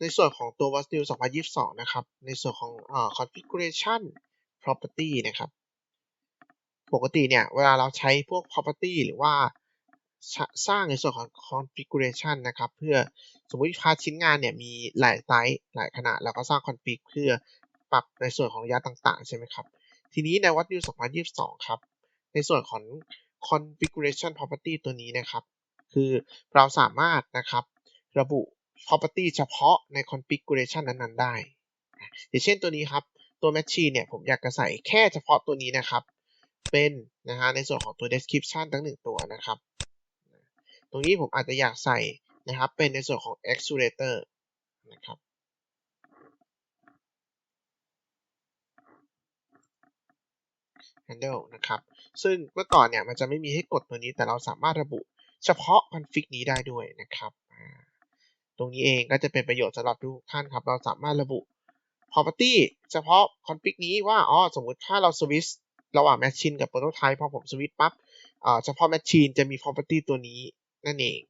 ในส่วนของตัว w a s t i l 2022 นะครับ ในส่วนของอ configuration property นะครับ ปกติเนี่ย เวลาเราใช้พวก property หรือว่าสร้างในส่วนของ configuration นะครับ เพื่อสมมติพาชิ้นงานเนี่ย มีหลายไซส์หลายขนาด เราก็สร้าง config เพื่อปรับในส่วนของระยะต่างๆ ใช่ไหมครับ ทีนี้ใน w a s t i l 2022 ครับ ในส่วนของ configuration property ตัวนี้นะครับ คือเราสามารถนะครับระบุ property เฉพาะใน configuration นั้นๆ ได้ อย่างเช่นตัวนี้ครับ ตัว machine เนี่ย ผมอยากจะใส่แค่เฉพาะตัวนี้นะครับ เป็นนะฮะในส่วนของตัว description ทั้งหนึ่งตัวนะครับ ตรงนี้ผมอาจจะอยากใส่นะครับ เป็นในส่วนของ accelerator นะครับ handle นะครับ ซึ่งเมื่อก่อนเนี่ยมันจะไม่มีให้กดตัวนี้แต่เราสามารถระบุเฉพาะ config นี้ได้ด้วยนะครับอ่า ตรงนี้เองก็จะเป็นประโยชน์สำหรับทุกท่านครับ เราสามารถระบุ property เฉพาะ config นี้ว่าอ๋อสมมุติถ้าเราสวิตช์ระหว่าง machine กับ prototype พอผมสวิตช์ปั๊บอ่าเฉพาะ machine จะมี property ตัวนี้นั่นเอง